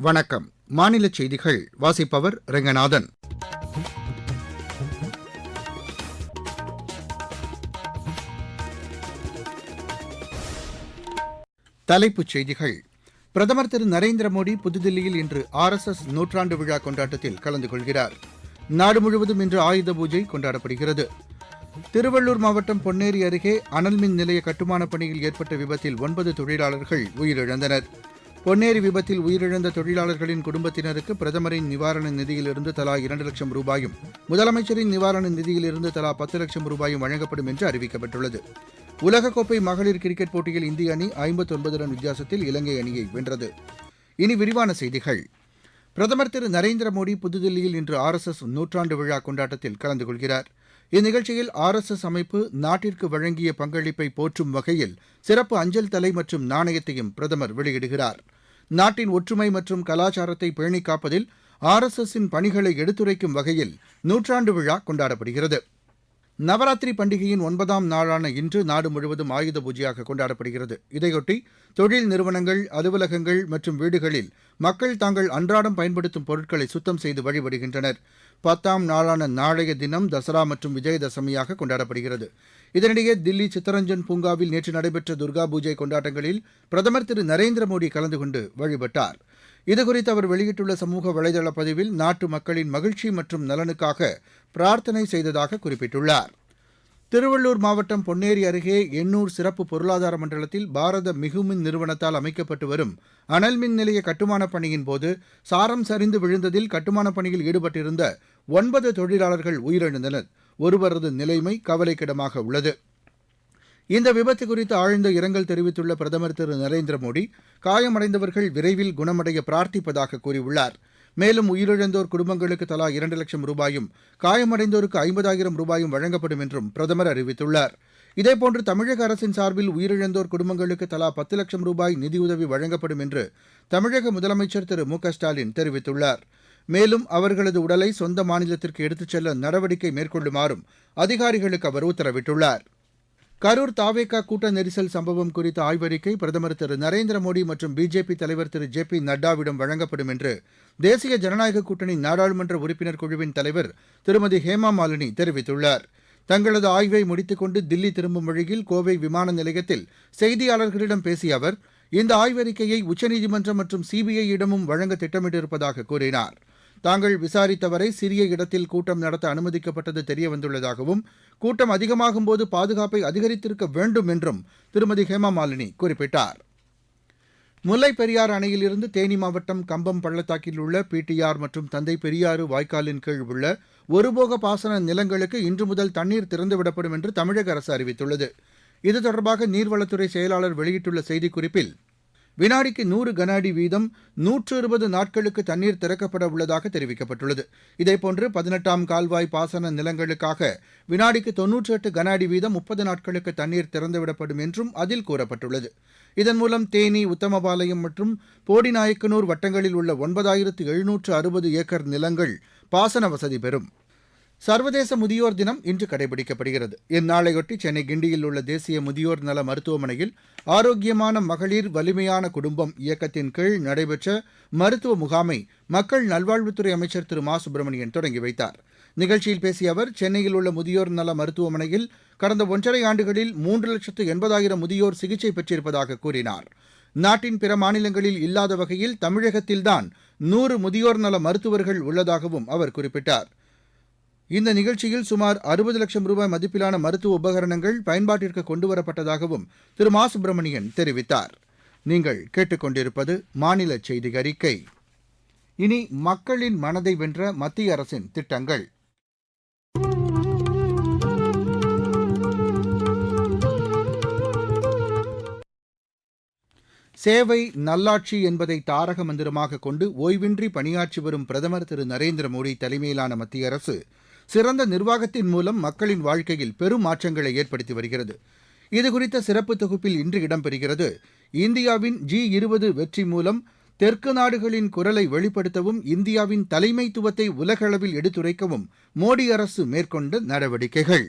வணக்கம். மாநில செய்திகள் வாசிப்பவர் ரெங்கநாதன். தலைப்புச் செய்திகள். பிரதமர் திரு நரேந்திர மோடி புதுதில்லியில் இன்று ஆர் எஸ் எஸ் நூற்றாண்டு விழா கொண்டாட்டத்தில் கலந்து கொள்கிறார். நாடு முழுவதும் இன்று ஆயுத பூஜை கொண்டாடப்படுகிறது. திருவள்ளூர் மாவட்டம் பொன்னேரி அருகே அனல் மின் நிலைய கட்டுமானப் பணியில் ஏற்பட்ட விபத்தில் ஒன்பது தொழிலாளர்கள் உயிரிழந்தனர். பொன்னேரி விபத்தில் உயிரிழந்த தொழிலாளர்களின் குடும்பத்தினருக்கு பிரதமரின் நிவாரண நிதியிலிருந்து தலா இரண்டு லட்சம் ரூபாயும் முதலமைச்சரின் நிவாரண நிதியிலிருந்து தலா பத்து லட்சம் ரூபாயும் வழங்கப்படும் என்று அறிவிக்கப்பட்டுள்ளது. உலகக்கோப்பை மகளிர் கிரிக்கெட் போட்டியில் இந்திய அணி ஐம்பத்தொன்பது ரன் வித்தியாசத்தில் இலங்கை அணியை வென்றது. இனி விரிவான செய்திகள். பிரதமர் திரு நரேந்திர மோடி புதுதில்லியில் இன்று ஆர் எஸ் எஸ் நூற்றாண்டு விழா கொண்டாட்டத்தில் கலந்து கொள்கிறார். இந்நிகழ்ச்சியில் ஆர் எஸ் எஸ் அமைப்பு நாட்டிற்கு வழங்கிய பங்களிப்பை போற்றும் வகையில் சிறப்பு அஞ்சல் தலை மற்றும் நாணயத்தையும் பிரதமர் வெளியிடுகிறார். நாட்டின் ஒற்றுமை மற்றும் கலாச்சாரத்தை பேணிக் காப்பதில் ஆர் எஸ் எஸின் பணிகளை எடுத்துரைக்கும் வகையில் நூற்றாண்டு விழா கொண்டாடப்படுகிறது. நவராத்திரி பண்டிகையின் ஒன்பதாம் நாளான இன்று நாடு முழுவதும் ஆயுத பூஜையாக கொண்டாடப்படுகிறது. இதையொட்டி தொழில் நிறுவனங்கள் அலுவலகங்கள் மற்றும் வீடுகளில் மக்கள் தாங்கள் அன்றாடம் பயன்படுத்தும் பொருட்களை சுத்தம் செய்து வழிபடுகின்றனர். பத்தாம் நாளான நாளைய தினம் தசரா மற்றும் விஜயதசமியாக கொண்டாடப்படுகிறது. இதனிடையே தில்லி சித்தரஞ்சன் பூங்காவில் நேற்று நடைபெற்ற துர்கா பூஜை கொண்டாட்டங்களில் பிரதமர் திரு நரேந்திர மோடி கலந்து கொண்டு வழிபட்டார். இதுகுறித்து அவர் வெளியிட்டுள்ள சமூக வலைதள பதிவில் நாட்டு மக்களின் மகிழ்ச்சி மற்றும் நலனுக்காக பிரார்த்தனை செய்ததாக குறிப்பிட்டுள்ளார். திருவள்ளூர் மாவட்டம் பொன்னேரி அருகே எண்ணூர் சிறப்பு பொருளாதார மண்டலத்தில் பாரத மிகுமின் நிறுவனத்தால் அமைக்கப்பட்டு வரும் அனல் மின் நிலைய கட்டுமானப் பணியின் போது சாரம் சரிந்து விழுந்ததில் கட்டுமானப் பணியில் ஈடுபட்டிருந்த ஒன்பது தொழிலாளர்கள் உயிரிழந்தனர். ஒருவரது நிலைமை கவலைக்கிடமாக உள்ளது. இந்த விபத்து குறித்து ஆழ்ந்த இரங்கல் தெரிவித்துள்ள பிரதமர் திரு நரேந்திர மோடி காயமடைந்தவர்கள் விரைவில் குணமடைய பிரார்த்திப்பதாக கூறியுள்ளார். மேலும் உயிரிழந்தோர் குடும்பங்களுக்கு தலா இரண்டு லட்சம் ரூபாயும் காயமடைந்தோருக்கு ஐம்பதாயிரம் ரூபாயும் வழங்கப்படும் என்றும் பிரதமர் அறிவித்துள்ளார். இதேபோன்று தமிழக அரசின் சார்பில் உயிரிழந்தோர் குடும்பங்களுக்கு தலா பத்து லட்சம் ரூபாய் நிதியுதவி வழங்கப்படும் என்று தமிழக முதலமைச்சர் திரு மு க ஸ்டாலின் தெரிவித்துள்ளார். மேலும் அவர்களது உடலை சொந்த மாநிலத்திற்கு எடுத்துச் செல்ல நடவடிக்கை மேற்கொள்ளுமாறும் அதிகாரிகளுக்கு அவர் உத்தரவிட்டுள்ளார். கரூர் தாவேகா கூட்ட நெரிசல் சம்பவம் குறித்த ஆய்வறிக்கை பிரதமர் திரு நரேந்திர மோடி மற்றும் பிஜேபி தலைவர் திரு ஜே பி நட்டாவிடம் வழங்கப்படும் என்று தேசிய ஜனநாயக கூட்டணி நாடாளுமன்ற உறுப்பினர் குழுவின் தலைவர் திருமதி ஹேமா மாலினி தெரிவித்துள்ளார். தங்களது ஆய்வை முடித்துக் கொண்டு தில்லி திரும்பும் வழியில் கோவை விமான நிலையத்தில் செய்தியாளர்களிடம் பேசிய அவர் இந்த ஆய்வறிக்கையை உச்சநீதிமன்றம் மற்றும் சிபிஐயிடமும் வழங்க திட்டமிட்டிருப்பதாக கூறினார். தாங்கள் விசாரித்தவரை சிறிய இடத்தில் கூட்டம் நடத்த அனுமதிக்கப்பட்டது தெரியவந்துள்ளதாகவும் கூட்டம் அதிகமாகும்போது பாதுகாப்பை அதிகரித்திருக்க வேண்டும் என்றும் திருமதி ஹேமா மாலினி குறிப்பிட்டார். முல்லைப் பெரியாறு அணையிலிருந்து தேனி மாவட்டம் கம்பம் பள்ளத்தாக்கில் உள்ள பிடிஆர் மற்றும் தந்தை பெரியாறு வாய்க்காலின் கீழ் உள்ள ஒருபோக பாசன நிலங்களுக்கு இன்று முதல் தண்ணீர் திறந்துவிடப்படும் என்று தமிழக அரசு அறிவித்துள்ளது. இது தொடர்பாக நீர்வளத்துறை செயலாளர் வெளியிட்டுள்ள செய்திக்குறிப்பில் வினாடிக்கு நூறு கன அடி வீதம் நூற்று இருபது நாட்களுக்கு தண்ணீர் திறக்கப்பட உள்ளதாக தெரிவிக்கப்பட்டுள்ளது. இதேபோன்று பதினெட்டாம் கால்வாய் பாசன நிலங்களுக்காக வினாடிக்கு தொன்னூற்றி எட்டு கன அடி வீதம் முப்பது நாட்களுக்கு தண்ணீர் திறந்துவிடப்படும் என்றும் அதில் கூறப்பட்டுள்ளது. இதன் மூலம் தேனி உத்தமபாளையம் மற்றும் போடிநாயக்கனூர் வட்டங்களில் உள்ள ஒன்பதாயிரத்து எழுநூற்று அறுபது ஏக்கர் நிலங்கள் பாசன வசதி பெறும். சர்வதேச முதியோர் தினம் இன்று கடைபிடிக்கப்படுகிறது. இந்நாளையொட்டி சென்னை கிண்டியில் உள்ள தேசிய முதியோர் நல மருத்துவமனையில் ஆரோக்கியமான மகளிர் வலிமையான குடும்பம் இயக்கத்தின் கீழ் நடைபெற்ற மருத்துவ முகாமை மக்கள் நல்வாழ்வுத்துறை அமைச்சர் திரு மா சுப்பிரமணியன் தொடங்கி வைத்தார். நிகழ்ச்சியில் பேசிய அவர் சென்னையில் உள்ள முதியோர் நல மருத்துவமனையில் கடந்த ஒன்றரை ஆண்டுகளில் மூன்று லட்சத்து எண்பதாயிரம் முதியோர் சிகிச்சை பெற்றிருப்பதாக கூறினார். நாட்டின் பிற மாநிலங்களில் இல்லாத வகையில் தமிழகத்தில்தான் நூறு முதியோர் நல மருத்துவர்கள் உள்ளதாகவும் அவர் குறிப்பிட்டார். இந்த நிகழ்ச்சியில் சுமார் அறுபது லட்சம் ரூபாய் மதிப்பிலான மருத்துவ உபகரணங்கள் பயன்பாட்டிற்கு கொண்டுவரப்பட்டதாகவும் திரு மா சுப்பிரமணியன் தெரிவித்தார். நீங்கள் கேட்டுக்கொண்டிருப்பது மாநில செய்தி அறிக்கை. இனி மக்களின் மனதை வென்ற மத்திய அரசின் திட்டங்கள். சேவை நல்லாட்சி என்பதை தாரக மந்திரமாக கொண்டு ஓய்வின்றி பணியாற்றி வரும் பிரதமர் திரு நரேந்திர மோடி தலைமையிலான மத்திய அரசு சிறந்த நிர்வாகத்தின் மூலம் மக்களின் வாழ்க்கையில் பெரும் மாற்றங்களை ஏற்படுத்தி வருகிறது. இதுகுறித்த சிறப்பு தொகுப்பில் இன்று இடம்பெறுகிறது. இந்தியாவின் ஜி இருபது வெற்றி மூலம் தெற்கு நாடுகளின் குரலை வெளிப்படுத்தவும் இந்தியாவின் தலைமைத்துவத்தை உலகளவில் எடுத்துரைக்கவும் மோடி அரசு மேற்கொண்ட நடவடிக்கைகள்.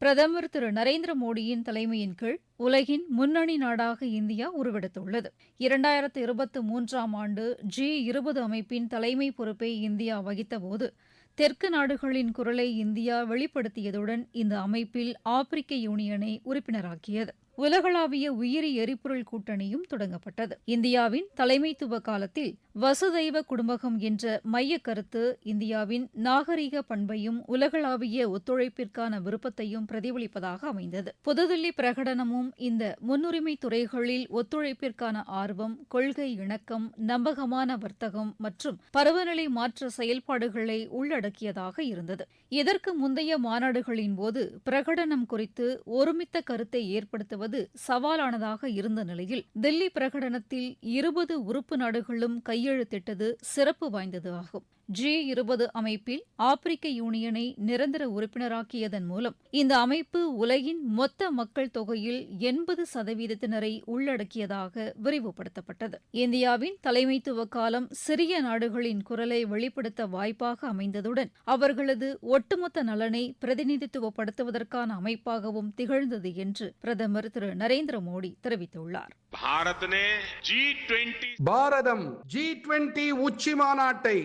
பிரதமர் திரு நரேந்திர மோடியின் தலைமையின் கீழ் உலகின் முன்னணி நாடாக இந்தியா உருவெடுத்துள்ளது. இரண்டாயிரத்து இருபத்தி மூன்றாம் ஆண்டு ஜி இருபது அமைப்பின் தலைமை பொறுப்பை இந்தியா வகித்தபோது தெற்கு நாடுகளின் குரலை இந்தியா வெளிப்படுத்தியதுடன் இந்த அமைப்பில் ஆப்பிரிக்க யூனியனை உறுப்பினராக்கியது. உலகளாவிய உயிரி எரிபொருள் கூட்டணியும் தொடங்கப்பட்டது. இந்தியாவின் தலைமைத்துவ காலத்தில் வசுதெய்வ குடும்பகம் என்ற மைய கருத்து இந்தியாவின் நாகரிக பண்பையும் உலகளாவிய ஒத்துழைப்பிற்கான விருப்பத்தையும் பிரதிபலிப்பதாக அமைந்தது. புதுதில்லி பிரகடனமும் இந்த முன்னுரிமை துறைகளில் ஒத்துழைப்பிற்கான ஆர்வம் கொள்கை இணக்கம் நம்பகமான வர்த்தகம் மற்றும் பருவநிலை மாற்ற செயல்பாடுகளை உள்ளடக்கியதாக இருந்தது. இதற்கு முந்தைய மாநாடுகளின் போது பிரகடனம் குறித்து ஒருமித்த கருத்தை ஏற்படுத்துவது சவாலானதாக இருந்த நிலையில் தில்லி பிரகடனத்தில் இருபது உறுப்பு நாடுகளும் கையெழுத்திட்டது சிறப்பு வாய்ந்தது ஆகும் ஜி இருபது அமைப்பில் ஆப்பிரிக்க யூனியனை நிரந்தர உறுப்பினராக்கியதன் மூலம் இந்த அமைப்பு உலகின் மொத்த மக்கள் தொகையில் எண்பது சதவீதத்தினரை உள்ளடக்கியதாக விரிவுபடுத்தப்பட்டது. இந்தியாவின் தலைமைத்துவ காலம் சிறிய நாடுகளின் குரலை வெளிப்படுத்த வாய்ப்பாக அமைந்ததுடன் அவர்களது ஒட்டுமொத்த நலனை பிரதிநிதித்துவப்படுத்துவதற்கான அமைப்பாகவும் திகழ்ந்தது என்று பிரதமர் திரு நரேந்திர மோடி தெரிவித்துள்ளார். பாரதம் ஜி டுவெண்டி உச்சி மாநாட்டை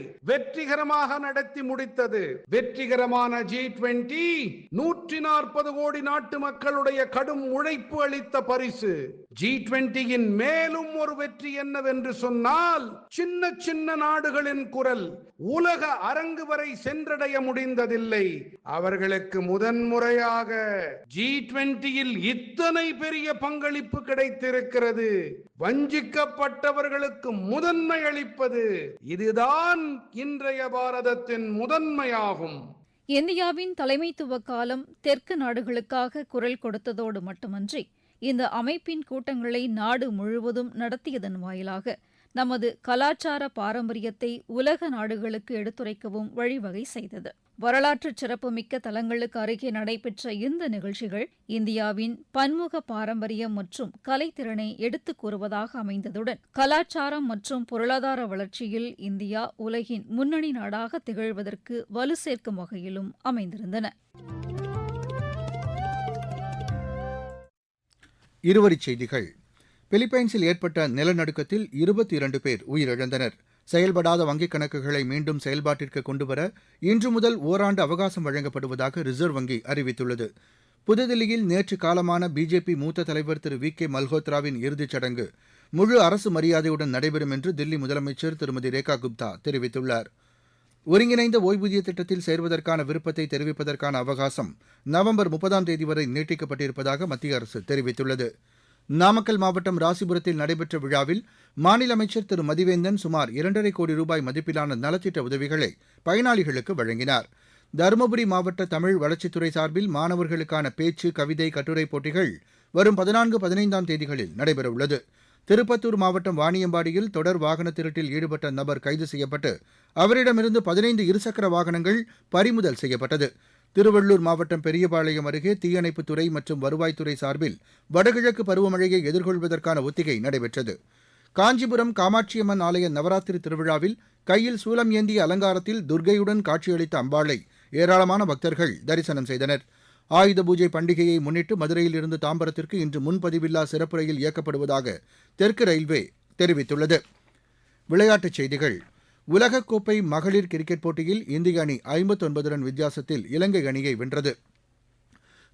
வெற்றிகரமாக நடத்தி முடித்தது. வெற்றிகரமான ஜி டுவெண்டி நூற்றி நாற்பது கோடி நாட்டு மக்களுடைய கடும் உழைப்பு அளித்த பரிசு. ஜி டுவெண்டியின் மேலும் ஒரு வெற்றி என்னவென்று சொன்னால் சின்ன சின்ன நாடுகளின் குரல் உலக அரங்கு வரை சென்றடைய முடிந்ததில்லை. அவர்களுக்கு முதன்முறையாக ஜி டுவெண்டியில் இத்தனை பெரிய பங்களிப்பு கிடைத்திருக்கிறது. வஞ்சிக்கப்பட்டவர்களுக்கு முதன்மை அளிப்பது. இதுதான் இந்த இன்றைய பாரதத்தின் முதன்மையாகும். இந்தியாவின் தலைமைத்துவ காலம் தெற்கு நாடுகளுக்காக குரல் கொடுத்ததோடு மட்டுமன்றி இந்த அமைப்பின் கூட்டங்களை நாடு முழுவதும் நடத்தியதன் வாயிலாக நமது கலாச்சார பாரம்பரியத்தை உலக நாடுகளுக்கு எடுத்துரைக்கவும் வழிவகை செய்தது. வரலாற்று சிறப்புமிக்க தலங்களுக்கு அருகே நடைபெற்ற இந்த நிகழ்ச்சிகள் இந்தியாவின் பன்முக பாரம்பரியம் மற்றும் கலைத்திறனை எடுத்துக் கூறுவதாக அமைந்ததுடன் கலாச்சாரம் மற்றும் பொருளாதார வளர்ச்சியில் இந்தியா உலகின் முன்னணி நாடாக திகழ்வதற்கு வலு சேர்க்கும் வகையிலும் அமைந்திருந்தன. இருவரிச் செய்திகள். பிலிப்பைன்ஸில் ஏற்பட்ட நிலநடுக்கத்தில் இருபத்தி இரண்டு பேர் உயிரிழந்தனர். செயல்படாத வங்கிக் கணக்குகளை மீண்டும் செயல்பாட்டிற்கு கொண்டுவர இன்று முதல் ஓராண்டு அவகாசம் வழங்கப்படுவதாக ரிசர்வ் வங்கி அறிவித்துள்ளது. புதுதில்லியில் நேற்று காலமான பிஜேபி மூத்த தலைவர் திரு வி கே மல்ஹோத்ராவின் இறுதிச் சடங்கு முழு அரசு மரியாதையுடன் நடைபெறும் என்று தில்லி முதலமைச்சர் திருமதி ரேகா குப்தா தெரிவித்துள்ளார். ஒருங்கிணைந்த ஓய்வூதிய திட்டத்தில் சேர்வதற்கான விருப்பத்தை தெரிவிப்பதற்கான அவகாசம் நவம்பர் முப்பதாம் தேதி வரை நீட்டிக்கப்பட்டிருப்பதாக மத்திய அரசு தெரிவித்துள்ளது. நாமக்கல் மாவட்டம் ராசிபுரத்தில் நடைபெற்ற விழாவில் மாநில அமைச்சர் திரு. மதிவேந்தன் சுமார் இரண்டரை கோடி ரூபாய் மதிப்பிலான நலத்திட்ட உதவிகளை பயனாளிகளுக்கு வழங்கினார். தருமபுரி மாவட்ட தமிழ் வளர்ச்சித்துறை சார்பில் மாணவர்களுக்கான பேச்சு கவிதை கட்டுரை போட்டிகள் வரும் பதினான்கு பதினைந்தாம் தேதிகளில் நடைபெறவுள்ளது. திருப்பத்தூர் மாவட்டம் வாணியம்பாடியில் தொடர் வாகன திருட்டில் ஈடுபட்ட நபர் கைது செய்யப்பட்டு அவரிடமிருந்து பதினைந்து இருசக்கர வாகனங்கள் பறிமுதல் செய்யப்பட்டது. திருவள்ளூர் மாவட்டம் பெரியபாளையம் அருகே தீயணைப்புத்துறை மற்றும் வருவாய்த்துறை சார்பில் வடகிழக்கு பருவமழையை எதிர்கொள்வதற்கான ஒத்திகை நடைபெற்றது. காஞ்சிபுரம் காமாட்சியம்மன் ஆலய நவராத்திரி திருவிழாவில் கையில் சூலம் ஏந்திய அலங்காரத்தில் துர்க்கையுடன் காட்சியளித்த அம்பாளை ஏராளமான பக்தர்கள் தரிசனம் செய்தனர். ஆயுத பூஜை பண்டிகையை முன்னிட்டு மதுரையில் இருந்து தாம்பரத்திற்கு இன்று முன்பதிவில்லா சிறப்பு ரயில் இயக்கப்படுவதாக தெற்கு ரயில்வே தெரிவித்துள்ளது. விளையாட்டுச் செய்திகள். உலகக்கோப்பை மகளிர் கிரிக்கெட் போட்டியில் இந்திய அணி ஐம்பத்தொன்பது ரன் வித்தியாசத்தில் இலங்கை அணியை வென்றது.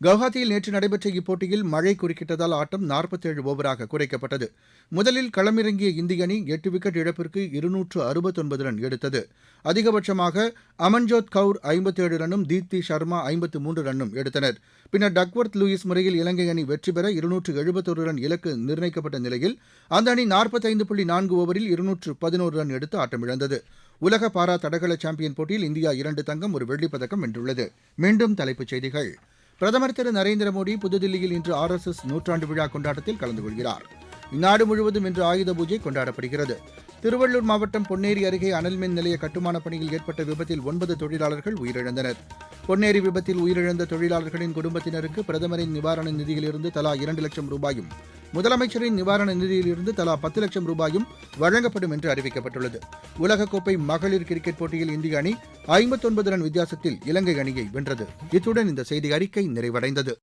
கவுஹாத்தியில் நேற்று நடைபெற்ற இப்போட்டியில் மழை குறுக்கிட்டதால் ஆட்டம் நாற்பத்தேழு ஓவராக குறைக்கப்பட்டது. முதலில் களமிறங்கிய இந்திய அணி எட்டு விக்கெட் இழப்பிற்கு இருநூற்று அறுபத்தொன்பது ரன் எடுத்தது. அதிகபட்சமாக அமன்ஜோத் கவுர் ஐம்பத்தேழு ரன்னும் தீப்தி சர்மா ஐம்பத்து மூன்று ரன்னும் எடுத்தனர். பின்னர் டக்வர்த் லூயிஸ் முறையில் இலங்கை அணி வெற்றி பெற இருநூற்று எழுபத்தொரு ரன் இலக்கு நிர்ணயிக்கப்பட்ட நிலையில் அந்த அணி நாற்பத்தைந்து புள்ளி நான்கு ஓவரில் இருநூற்று பதினோரு ரன் எடுத்து ஆட்டமிழந்தது. உலக பாரா தடகள சாம்பியன் போட்டியில் இந்தியா இரண்டு தங்கம் ஒரு வெள்ளிப்பதக்கம் வென்றுள்ளது. மீண்டும் தலைப்புச் செய்திகள். பிரதமர் திரு நரேந்திர மோடி புதுதில்லியில் இன்று ஆர் எஸ் எஸ் நூற்றாண்டு விழா கொண்டாட்டத்தில் கலந்து கொள்கிறார். நாடு முழுவதும் இன்று ஆயுத பூஜை கொண்டாடப்படுகிறது. திருவள்ளூர் மாவட்டம் பொன்னேரி அருகே அனல்மின் நிலைய கட்டுமானப் பணியில் ஏற்பட்ட விபத்தில் ஒன்பது தொழிலாளர்கள் உயிரிழந்தனர். பொன்னேரி விபத்தில் உயிரிழந்த தொழிலாளர்களின் குடும்பத்தினருக்கு பிரதமரின் நிவாரண நிதியிலிருந்து தலா இரண்டு லட்சம் ரூபாயும் முதலமைச்சரின் நிவாரண நிதியிலிருந்து தலா பத்து லட்சம் ரூபாயும் வழங்கப்படும் என்று அறிவிக்கப்பட்டுள்ளது. உலகக்கோப்பை மகளிர் கிரிக்கெட் போட்டியில் இந்திய அணி ஐம்பத்தொன்பது ரன் வித்தியாசத்தில் இலங்கை அணியை வென்றது. இத்துடன் இந்த செய்தி அறிக்கை நிறைவடைந்தது.